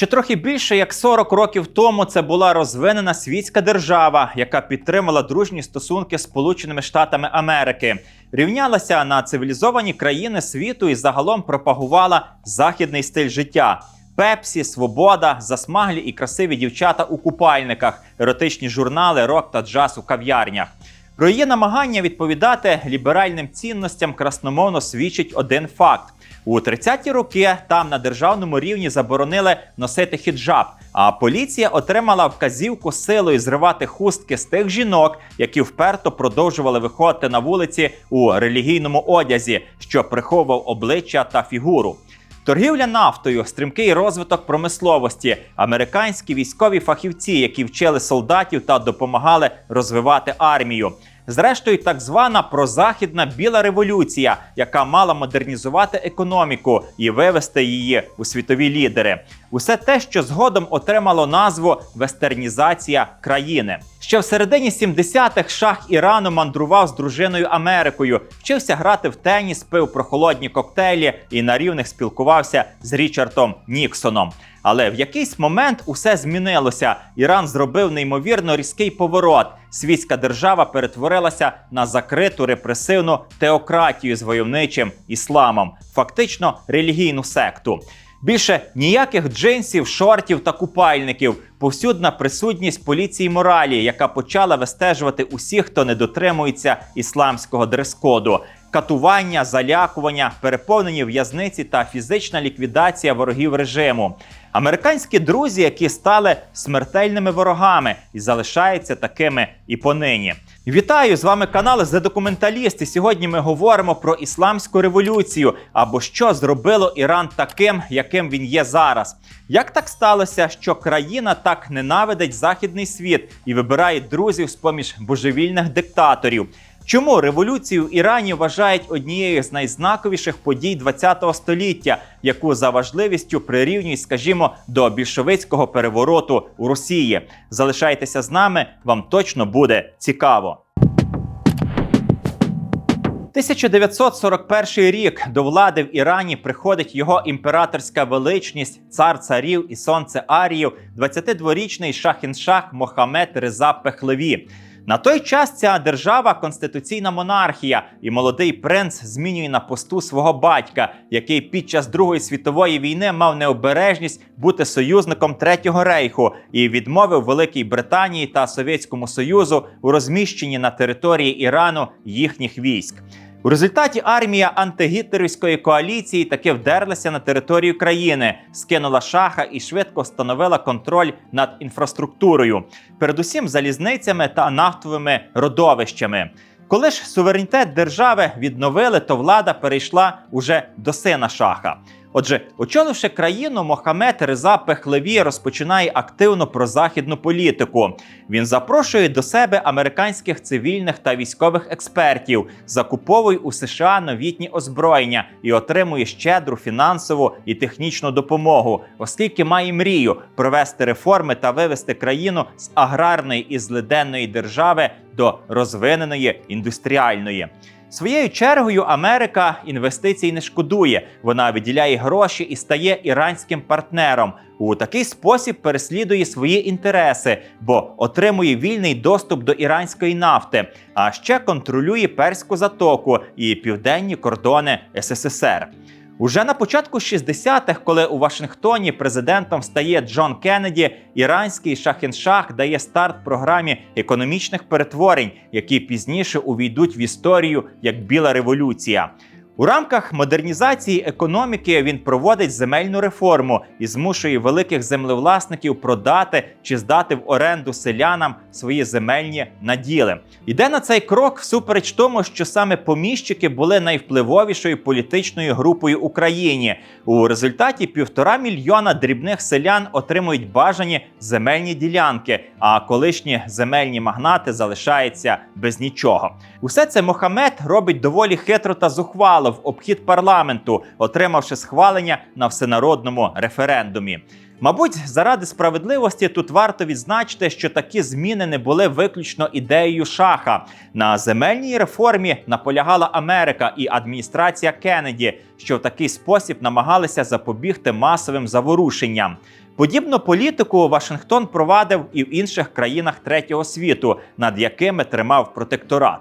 Ще трохи більше як 40 років тому це була розвинена світська держава, яка підтримала дружні стосунки з Сполученими Штатами Америки, рівнялася на цивілізовані країни світу і загалом пропагувала західний стиль життя. Пепсі, свобода, засмаглі і красиві дівчата у купальниках, еротичні журнали, рок та джаз у кав'ярнях. Про її намагання відповідати ліберальним цінностям красномовно свідчить один факт: у 30-ті роки там на державному рівні заборонили носити хіджаб. А поліція отримала вказівку силою зривати хустки з тих жінок, які вперто продовжували виходити на вулиці у релігійному одязі, що приховував обличчя та фігуру. Торгівля нафтою, стрімкий розвиток промисловості, американські військові фахівці, які вчили солдатів та допомагали розвивати армію. Зрештою, так звана прозахідна біла революція, яка мала модернізувати економіку і вивести її у світові лідери. Усе те, що згодом отримало назву вестернізація країни. Ще в середині 70-х шах Ірану мандрував з дружиною Америкою, вчився грати в теніс, пив прохолодні коктейлі і на рівних спілкувався з Річардом Ніксоном. Але в якийсь момент усе змінилося. Іран зробив неймовірно різкий поворот. Світська держава перетворилася на закриту репресивну теократію з войовничим ісламом, фактично релігійну секту. Більше ніяких джинсів, шортів та купальників, повсюдна присутність поліції моралі, яка почала вистежувати усіх, хто не дотримується ісламського дрес-коду. Катування, залякування, переповнені в'язниці та фізична ліквідація ворогів режиму. Американські друзі, які стали смертельними ворогами і залишаються такими і понині. Вітаю з вами канал «The документалісти. Сьогодні ми говоримо про ісламську революцію або що зробило Іран таким, яким він є зараз. Як так сталося, що країна так ненавидить західний світ і вибирає друзів з поміж божевільних диктаторів? Чому революцію в Ірані вважають однією з найзнаковіших подій ХХ століття, яку за важливістю прирівнюють, скажімо, до більшовицького перевороту у Росії? Залишайтеся з нами, вам точно буде цікаво. 1941 рік до влади в Ірані приходить його імператорська величність, цар царів і сонце Аріїв, 22-річний шах-ін-шах Мохамед Реза Пехлеві. На той час ця держава конституційна монархія, і молодий принц змінює на посту свого батька, який під час Другої світової війни мав необережність бути союзником Третього рейху і відмовив Великій Британії та Совєтському Союзу у розміщенні на території Ірану їхніх військ. У результаті армія антигітлерівської коаліції таки вдерлася на територію країни, скинула шаха і швидко встановила контроль над інфраструктурою, передусім залізницями та нафтовими родовищами. Коли ж суверенітет держави відновили, то влада перейшла уже до сина шаха. Отже, очоливши країну, Мохамед Реза Пехлеві розпочинає активну прозахідну політику. Він запрошує до себе американських цивільних та військових експертів, закуповує у США новітні озброєння і отримує щедру фінансову і технічну допомогу, оскільки має мрію провести реформи та вивести країну з аграрної і злиденної держави до розвиненої індустріальної. Своєю чергою Америка інвестицій не шкодує. Вона виділяє гроші і стає іранським партнером. У такий спосіб переслідує свої інтереси, бо отримує вільний доступ до іранської нафти, а ще контролює перську затоку і південні кордони СССР. Уже на початку 60-х, коли у Вашингтоні президентом стає Джон Кеннеді, іранський шахін-шах дає старт програмі економічних перетворень, які пізніше увійдуть в історію як Біла революція. У рамках модернізації економіки він проводить земельну реформу і змушує великих землевласників продати чи здати в оренду селянам свої земельні наділи. Йде на цей крок всупереч тому, що саме поміщики були найвпливовішою політичною групою Україні. У результаті півтора мільйона дрібних селян отримують бажані земельні ділянки, а колишні земельні магнати залишаються без нічого. Усе це Мохамед робить доволі хитро та зухвало в обхід парламенту, отримавши схвалення на всенародному референдумі. Мабуть, заради справедливості тут варто відзначити, що такі зміни не були виключно ідеєю шаха. На земельній реформі наполягала Америка і адміністрація Кеннеді, що в такий спосіб намагалися запобігти масовим заворушенням. Подібну політику Вашингтон провадив і в інших країнах третього світу, над якими тримав протекторат.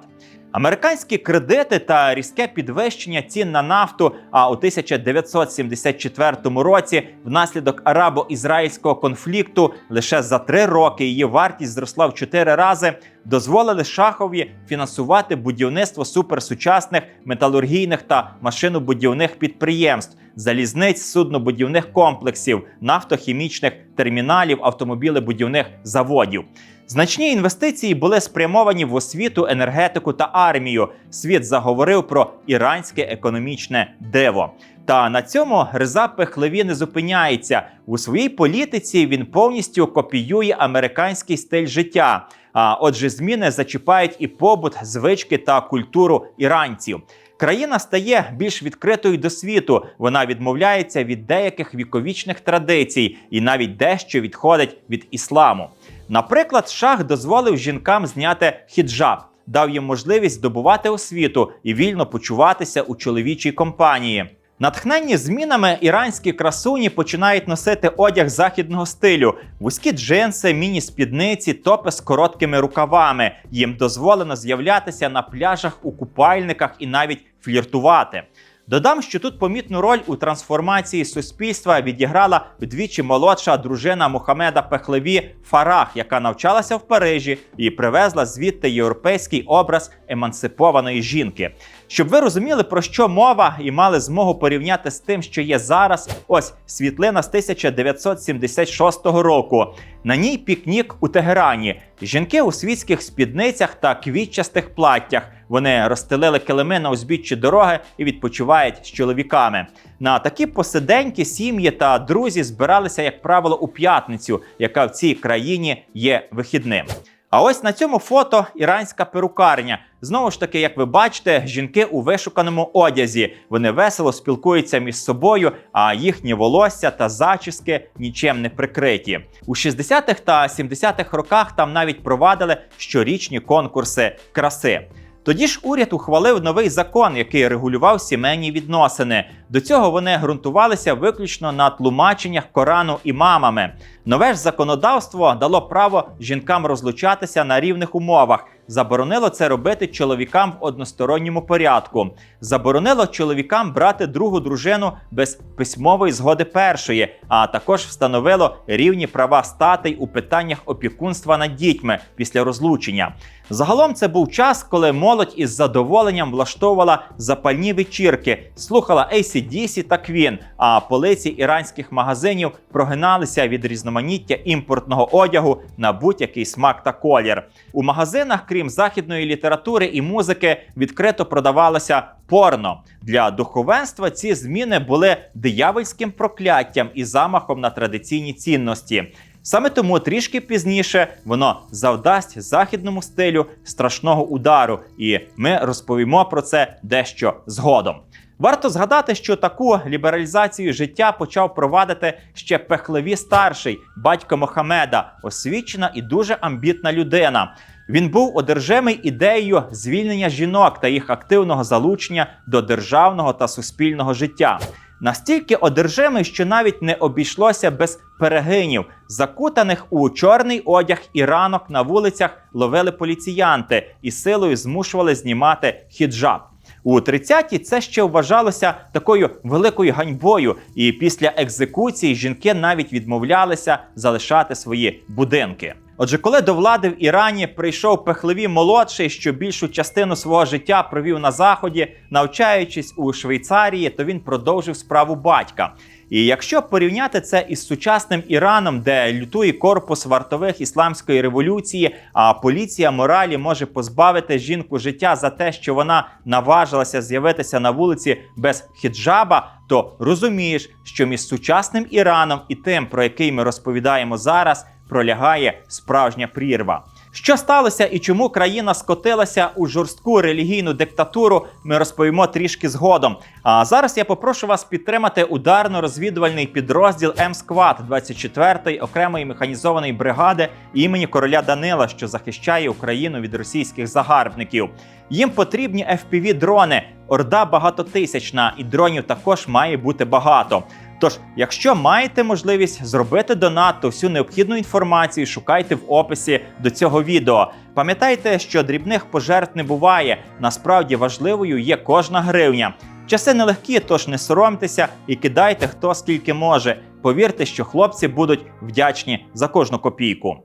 Американські кредити та різке підвищення цін на нафту. А у 1974 році, внаслідок арабо-ізраїльського конфлікту, лише за три роки її вартість зросла в чотири рази. Дозволили шахові фінансувати будівництво суперсучасних металургійних та машинобудівних підприємств, залізниць, суднобудівних комплексів, нафтохімічних терміналів, автомобілебудівних заводів. Значні інвестиції були спрямовані в освіту, енергетику та армію. Світ заговорив про іранське економічне диво. Та на цьому Реза Пехлеві не зупиняється у своїй політиці. Він повністю копіює американський стиль життя. А отже, зміни зачіпають і побут, звички та культуру іранців. Країна стає більш відкритою до світу. Вона відмовляється від деяких віковічних традицій і навіть дещо відходить від ісламу. Наприклад, шах дозволив жінкам зняти хіджаб, дав їм можливість здобувати освіту і вільно почуватися у чоловічій компанії. Натхненні змінами іранські красуні починають носити одяг західного стилю: вузькі джинси, міні-спідниці, топи з короткими рукавами. Їм дозволено з'являтися на пляжах у купальниках і навіть фліртувати. Додам, що тут помітну роль у трансформації суспільства відіграла вдвічі молодша дружина Мухамеда Пехлеві Фарах, яка навчалася в Парижі і привезла звідти європейський образ емансипованої жінки. Щоб ви розуміли, про що мова, і мали змогу порівняти з тим, що є зараз. Ось світлина з 1976 року. На ній пікнік у Тегерані. Жінки у світських спідницях та квітчастих платтях. Вони розстелили килими на узбіччі дороги і відпочивають з чоловіками. На такі посиденьки сім'ї та друзі збиралися, як правило, у п'ятницю, яка в цій країні є вихідним. А ось на цьому фото іранська перукарня. Знову ж таки, як ви бачите, жінки у вишуканому одязі. Вони весело спілкуються між собою, а їхні волосся та зачіски нічим не прикриті. У 60-х та 70-х роках там навіть провадили щорічні конкурси краси. Тоді ж уряд ухвалив новий закон, який регулював сімейні відносини. До цього вони ґрунтувалися виключно на тлумаченнях Корану імамами. Нове ж законодавство дало право жінкам розлучатися на рівних умовах. Заборонило це робити чоловікам в односторонньому порядку. Заборонило чоловікам брати другу дружину без письмової згоди першої, а також встановило рівні права статей у питаннях опікунства над дітьми після розлучення. Загалом це був час, коли молодь із задоволенням влаштовувала запальні вечірки, слухала ACDC та Queen, а полиці іранських магазинів прогиналися від різноманіття імпортного одягу на будь-який смак та колір. У магазинах, крім західної літератури і музики, відкрито продавалося порно. Для духовенства ці зміни були диявольським прокляттям і замахом на традиційні цінності. Саме тому трішки пізніше воно завдасть західному стилю страшного удару, і ми розповімо про це дещо згодом. Варто згадати, що таку лібералізацію життя почав провадити ще Пехлеві старший, батько Мохамеда, освічена і дуже амбітна людина. Він був одержимий ідеєю звільнення жінок та їх активного залучення до державного та суспільного життя. Настільки одержимий, що навіть не обійшлося без перегинів, закутаних у чорний одяг і ранок на вулицях ловили поліціянти і силою змушували знімати хіджаб. У 30-ті це ще вважалося такою великою ганьбою, і після екзекуції жінки навіть відмовлялися залишати свої будинки. Отже, коли до влади в Ірані прийшов пехлеві молодший, що більшу частину свого життя провів на заході, навчаючись у Швейцарії, то він продовжив справу батька. І якщо порівняти це із сучасним Іраном, де лютує корпус вартових ісламської революції, а поліція моралі може позбавити жінку життя за те, що вона наважилася з'явитися на вулиці без хіджаба, то розумієш, що між сучасним Іраном і тим, про який ми розповідаємо зараз, пролягає справжня прірва. Що сталося і чому країна скотилася у жорстку релігійну диктатуру, ми розповімо трішки згодом. А зараз я попрошу вас підтримати ударно-розвідувальний підрозділ М-Сквад 24-ї окремої механізованої бригади імені короля Данила, що захищає Україну від російських загарбників. Їм потрібні fpv дрони орда багатотисячна, і дронів також має бути багато. Тож, якщо маєте можливість зробити донат, то всю необхідну інформацію шукайте в описі до цього відео. Пам'ятайте, що дрібних пожертв не буває. Насправді важливою є кожна гривня. Часи нелегкі, тож не соромтеся і кидайте хто скільки може. Повірте, що хлопці будуть вдячні за кожну копійку.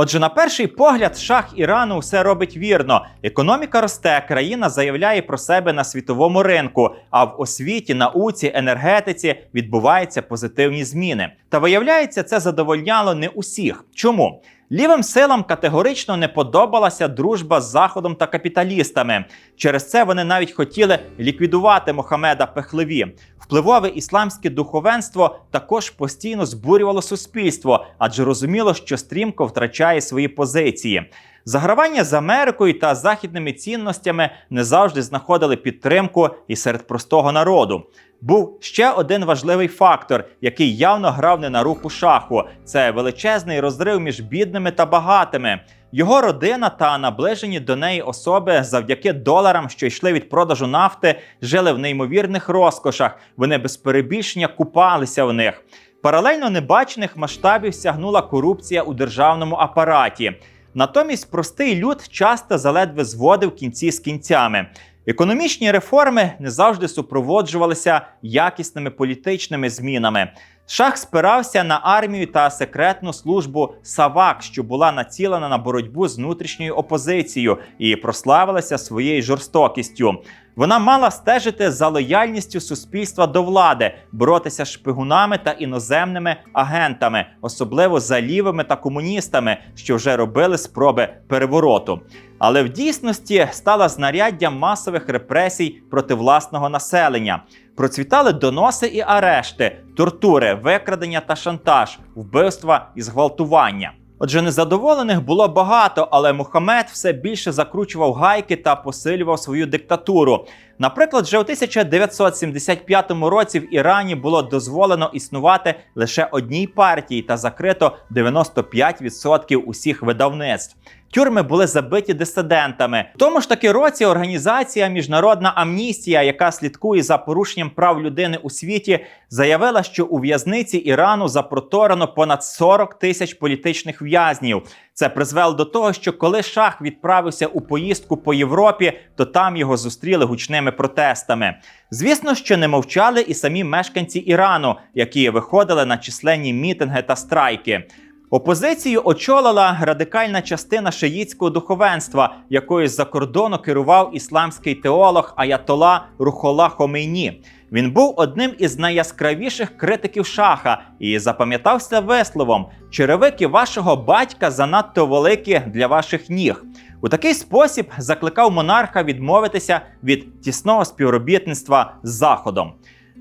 Отже, на перший погляд, шах Ірану все робить вірно. Економіка росте, країна заявляє про себе на світовому ринку. А в освіті, науці, енергетиці відбуваються позитивні зміни. Та виявляється, це задовольняло не усіх. Чому? Лівим силам категорично не подобалася дружба з Заходом та капіталістами. Через це вони навіть хотіли ліквідувати Мохамеда Пехлеві. Впливове ісламське духовенство також постійно збурювало суспільство, адже розуміло, що стрімко втрачає свої позиції. Загравання з Америкою та західними цінностями не завжди знаходили підтримку і серед простого народу. Був ще один важливий фактор, який явно грав не на руку шаху: це величезний розрив між бідними та багатими. Його родина та наближені до неї особи завдяки доларам, що йшли від продажу нафти, жили в неймовірних розкошах. Вони без перебільшення купалися в них. Паралельно небачених масштабів сягнула корупція у державному апараті. Натомість простий люд часто заледве зводив кінці з кінцями. Економічні реформи не завжди супроводжувалися якісними політичними змінами. Шах спирався на армію та секретну службу Савак, що була націлена на боротьбу з внутрішньою опозицією і прославилася своєю жорстокістю. Вона мала стежити за лояльністю суспільства до влади, боротися з шпигунами та іноземними агентами, особливо за лівими та комуністами, що вже робили спроби перевороту. Але в дійсності стала знаряддям масових репресій проти власного населення. Процвітали доноси і арешти, тортури, викрадення та шантаж, вбивства і зґвалтування. Отже, незадоволених було багато, але Мухаммед все більше закручував гайки та посилював свою диктатуру. Наприклад, вже у 1975 році в Ірані було дозволено існувати лише одній партії та закрито 95% усіх видавництв. Тюрми були забиті дисидентами. В тому ж таки році організація Міжнародна амністія, яка слідкує за порушенням прав людини у світі, заявила, що у в'язниці Ірану запроторено понад 40 тисяч політичних в'язнів. Це призвело до того, що коли шах відправився у поїздку по Європі, то там його зустріли гучними протестами. Звісно, що не мовчали і самі мешканці Ірану, які виходили на численні мітинги та страйки. Опозицію очолила радикальна частина шиїцького духовенства, якою з-за кордону керував ісламський теолог Аятола Рухола Хомейні. Він був одним із найяскравіших критиків шаха і запам'ятався висловом: черевики вашого батька занадто великі для ваших ніг. У такий спосіб закликав монарха відмовитися від тісного співробітництва з Заходом.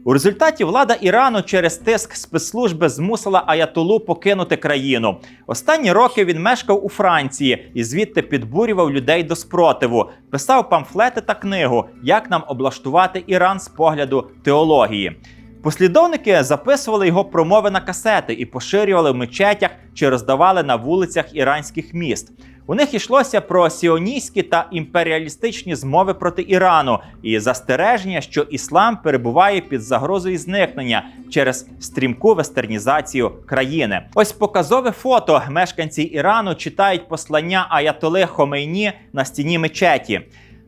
У результаті влада Ірану через тиск спецслужби змусила Аятолу покинути країну. Останні роки він мешкав у Франції і звідти підбурював людей до спротиву, писав памфлети та книгу, як нам облаштувати Іран з погляду теології. Послідовники записували його промови на касети і поширювали в мечетях чи роздавали на вулицях іранських міст. У них йшлося про сіоністські та імперіалістичні змови проти Ірану і застереження, що іслам перебуває під загрозою зникнення через стрімку вестернізацію країни. Ось показове фото мешканці Ірану читають послання Аятоли Хомейні на стіні мечеті.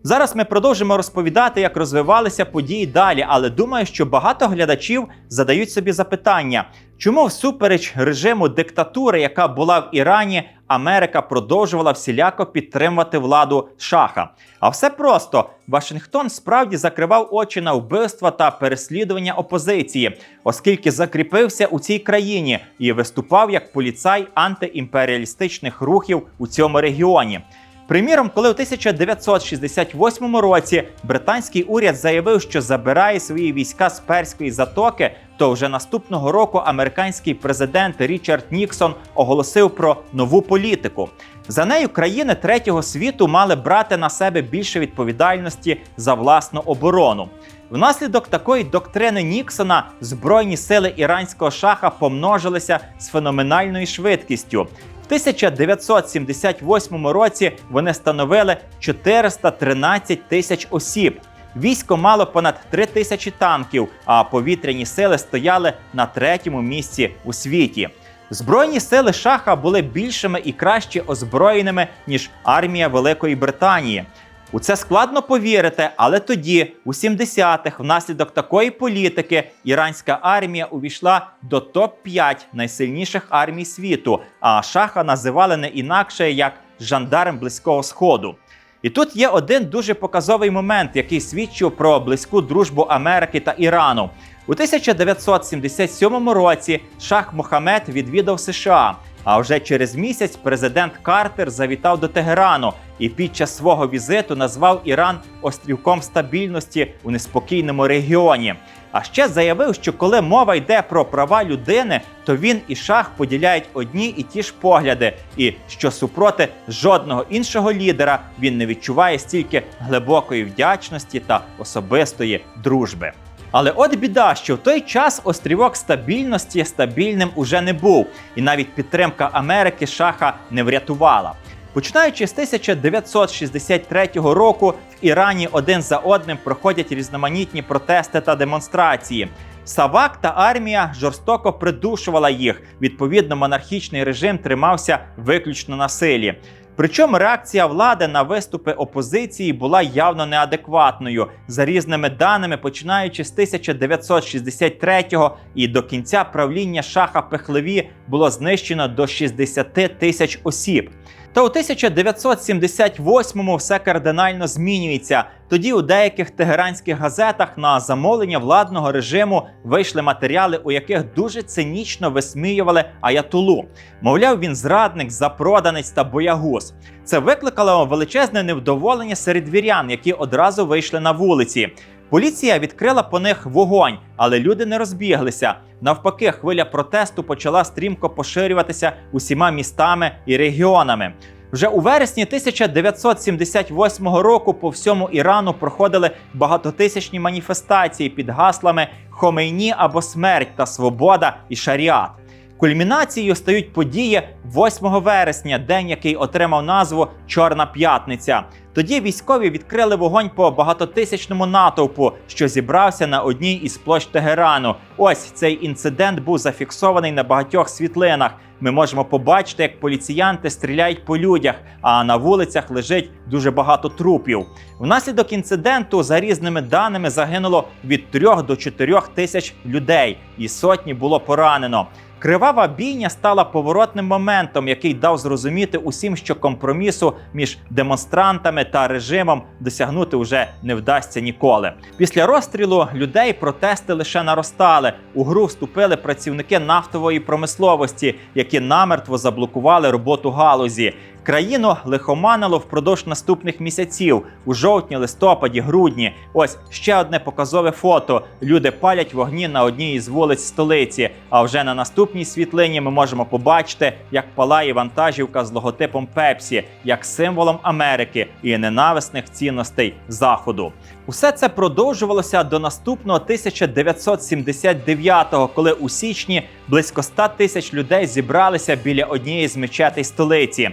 Зараз ми продовжимо розповідати, як розвивалися події далі, але думаю, що багато глядачів задають собі запитання, чому всупереч режиму диктатури, яка була в Ірані, Америка продовжувала всіляко підтримувати владу шаха. А все просто Вашингтон справді закривав очі на вбивства та переслідування опозиції, оскільки закріпився у цій країні і виступав як поліцай антиімперіалістичних рухів у цьому регіоні. Приміром, коли у 1968 році британський уряд заявив, що забирає свої війська з перської затоки, то вже наступного року американський президент Річард Ніксон оголосив про нову політику. За нею країни третього світу мали брати на себе більше відповідальності за власну оборону. Внаслідок такої доктрини Ніксона збройні сили іранського шаха помножилися з феноменальною швидкістю. В 1978 році вони становили 413 тисяч осіб. Військо мало понад 3 тисячі танків, а повітряні сили стояли на третьому місці у світі. Збройні сили шаха були більшими і краще озброєними ніж армія Великої Британії. У це складно повірити, але тоді, у 70-х, внаслідок такої політики, іранська армія увійшла до топ-5 найсильніших армій світу, а шаха називали не інакше як жандарм близького сходу. І тут є один дуже показовий момент, який свідчив про близьку дружбу Америки та Ірану. У 1977 році Шах Мохамед відвідав США. А вже через місяць президент Картер завітав до Тегерану і під час свого візиту назвав Іран острівком стабільності у неспокійному регіоні. А ще заявив, що коли мова йде про права людини, то він і шах поділяють одні і ті ж погляди, і що супроти жодного іншого лідера він не відчуває стільки глибокої вдячності та особистої дружби. Але от біда, що в той час острівок стабільності стабільним уже не був, і навіть підтримка Америки шаха не врятувала. Починаючи з 1963 року, в Ірані один за одним проходять різноманітні протести та демонстрації. Савак та армія жорстоко придушувала їх. Відповідно, монархічний режим тримався виключно на силі. Причому реакція влади на виступи опозиції була явно неадекватною за різними даними, починаючи з 1963-го і до кінця правління шаха Пехлеві було знищено до 60 тисяч осіб. Та у 1978-му все кардинально змінюється. Тоді у деяких тегеранських газетах на замовлення владного режиму вийшли матеріали, у яких дуже цинічно висміювали Аятулу. Мовляв, він зрадник, запроданець та боягуз. Це викликало величезне невдоволення серед вірян, які одразу вийшли на вулиці. Поліція відкрила по них вогонь, але люди не розбіглися. Навпаки, хвиля протесту почала стрімко поширюватися усіма містами і регіонами. Вже у вересні 1978 року по всьому Ірану проходили багатотисячні маніфестації під гаслами Хомейні або смерть та свобода і шаріат. Кульмінацією стають події 8 вересня, день, який отримав назву Чорна П'ятниця. Тоді військові відкрили вогонь по багатотисячному натовпу, що зібрався на одній із площ Тегерану. Ось цей інцидент був зафіксований на багатьох світлинах. Ми можемо побачити, як поліціянти стріляють по людях, а на вулицях лежить дуже багато трупів. Внаслідок інциденту, за різними даними, загинуло від 3 до 4 тисяч людей, і сотні було поранено. Кривава бійня стала поворотним моментом, який дав зрозуміти усім, що компромісу між демонстрантами та режимом досягнути вже не вдасться ніколи. Після розстрілу людей протести лише наростали. У гру вступили працівники нафтової промисловості, які намертво заблокували роботу галузі. Країну лихоманило впродовж наступних місяців у жовтні, листопаді, грудні. Ось ще одне показове фото. Люди палять вогні на одній із вулиць столиці. А вже на наступній світлині ми можемо побачити, як палає вантажівка з логотипом Пепсі, як символом Америки і ненависних цінностей Заходу. Усе це продовжувалося до наступного 1979-го, коли у січні близько 100 тисяч людей зібралися біля однієї з мечетей столиці.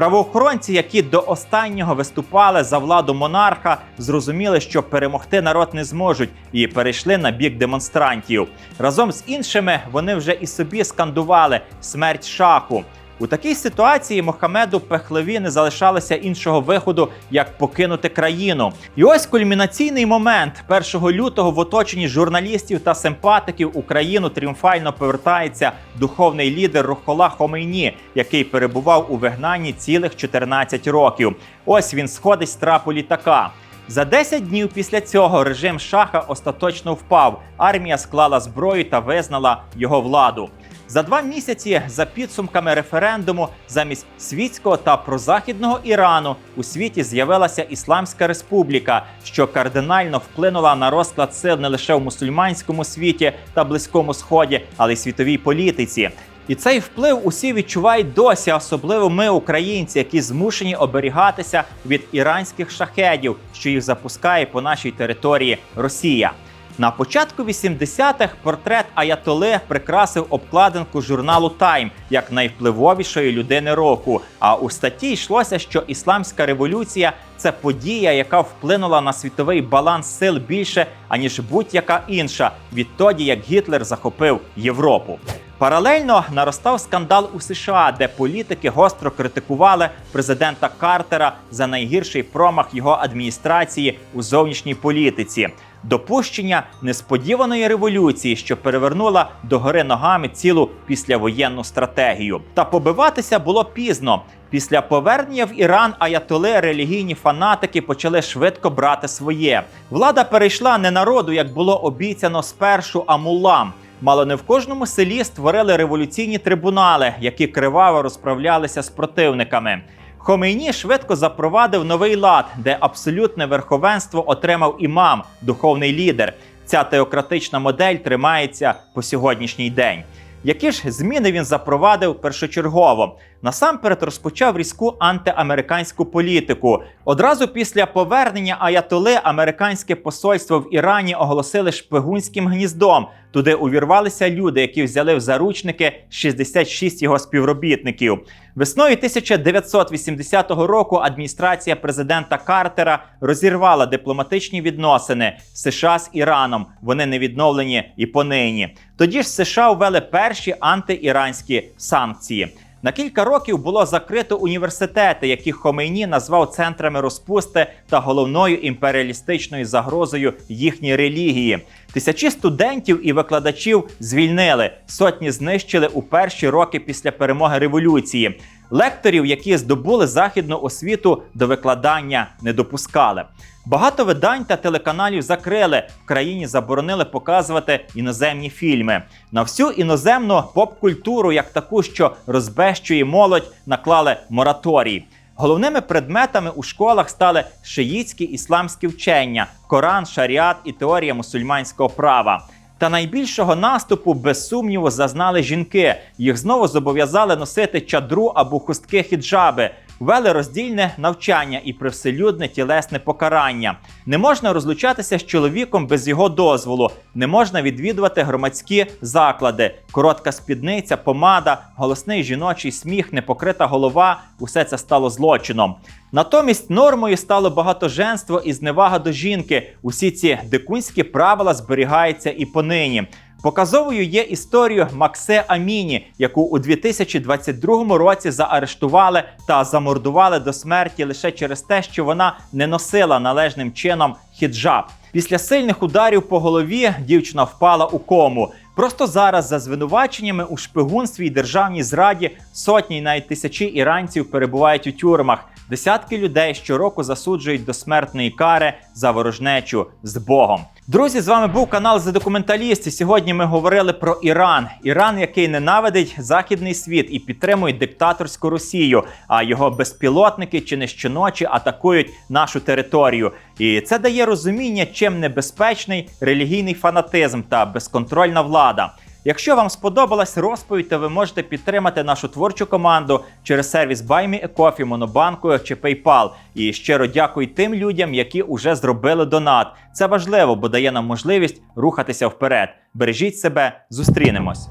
Правоохоронці, які до останнього виступали за владу монарха, зрозуміли, що перемогти народ не зможуть, і перейшли на бік демонстрантів. Разом з іншими вони вже і собі скандували смерть шаху. У такій ситуації Мохамеду Пехлеві не залишалося іншого виходу, як покинути країну. І ось кульмінаційний момент 1 лютого в оточенні журналістів та симпатиків Україну тріумфально повертається духовний лідер Рухола Хомейні, який перебував у вигнанні цілих 14 років. Ось він сходить з трапу літака. За 10 днів після цього режим шаха остаточно впав. Армія склала зброю та визнала його владу. За два місяці за підсумками референдуму замість світського та прозахідного Ірану у світі з'явилася Ісламська Республіка, що кардинально вплинула на розклад сил не лише в мусульманському світі та близькому сході, але й світовій політиці. І цей вплив усі відчувають досі, особливо ми, українці, які змушені оберігатися від іранських шахедів, що їх запускає по нашій території Росія. На початку 80-х портрет Аятоле прикрасив обкладинку журналу Тайм як найвпливовішої людини року. А у статті йшлося, що ісламська революція це подія, яка вплинула на світовий баланс сил більше аніж будь-яка інша відтоді, як Гітлер захопив Європу. Паралельно наростав скандал у США, де політики гостро критикували президента Картера за найгірший промах його адміністрації у зовнішній політиці. Допущення несподіваної революції, що перевернула догори ногами цілу післявоєнну стратегію. Та побиватися було пізно. Після повернення в Іран аятоли релігійні фанатики почали швидко брати своє. Влада перейшла не народу, як було обіцяно спершу, а мулам. Мало не в кожному селі створили революційні трибунали, які криваво розправлялися з противниками. Хомейні швидко запровадив новий лад, де абсолютне верховенство отримав імам, духовний лідер. Ця теократична модель тримається по сьогоднішній день. Які ж зміни він запровадив першочергово? Насамперед розпочав різку антиамериканську політику. Одразу після повернення Аятоли американське посольство в Ірані оголосили шпигунським гніздом. Туди увірвалися люди, які взяли в заручники 66 його співробітників. Весною 1980 року адміністрація президента Картера розірвала дипломатичні відносини США з Іраном. Вони не відновлені і понині. Тоді ж США ввели перші антиіранські санкції. На кілька років було закрито університети, які Хомейні назвав центрами розпусти та головною імперіалістичною загрозою їхньої релігії. Тисячі студентів і викладачів звільнили, сотні знищили у перші роки після перемоги революції. Лекторів, які здобули західну освіту, до викладання не допускали. Багато видань та телеканалів закрили в країні, заборонили показувати іноземні фільми. На всю іноземну поп-культуру, як таку, що розбещує молодь, наклали мораторій. Головними предметами у школах стали шиїцькі ісламські вчення, Коран, шаріат і теорія мусульманського права. Та найбільшого наступу, без сумніву, зазнали жінки. Їх знову зобов'язали носити чадру або хустки хіджаби. Ввели роздільне навчання і привселюдне тілесне покарання. Не можна розлучатися з чоловіком без його дозволу, не можна відвідувати громадські заклади. Коротка спідниця, помада, голосний жіночий сміх, непокрита голова усе це стало злочином. Натомість нормою стало багатоженство і зневага до жінки. Усі ці дикунські правила зберігаються і понині. Показовою є історію Максе Аміні, яку у 2022 році заарештували та замордували до смерті лише через те, що вона не носила належним чином хіджаб. Після сильних ударів по голові дівчина впала у кому. Просто зараз за звинуваченнями у шпигунстві й державній зраді сотні навіть тисячі іранців перебувають у тюрмах. Десятки людей щороку засуджують до смертної кари за ворожнечу з Богом. Друзі, з вами був канал за документаліст. І сьогодні ми говорили про Іран. Іран, який ненавидить західний світ і підтримує диктаторську Росію. А його безпілотники чи не щоночі атакують нашу територію. І це дає розуміння, чим небезпечний релігійний фанатизм та безконтрольна влада. Якщо вам сподобалась розповідь, то ви можете підтримати нашу творчу команду через сервіс BuyMeACoffee, Монобанку чи PayPal. І щиро дякую тим людям, які вже зробили донат. Це важливо, бо дає нам можливість рухатися вперед. Бережіть себе, зустрінемось.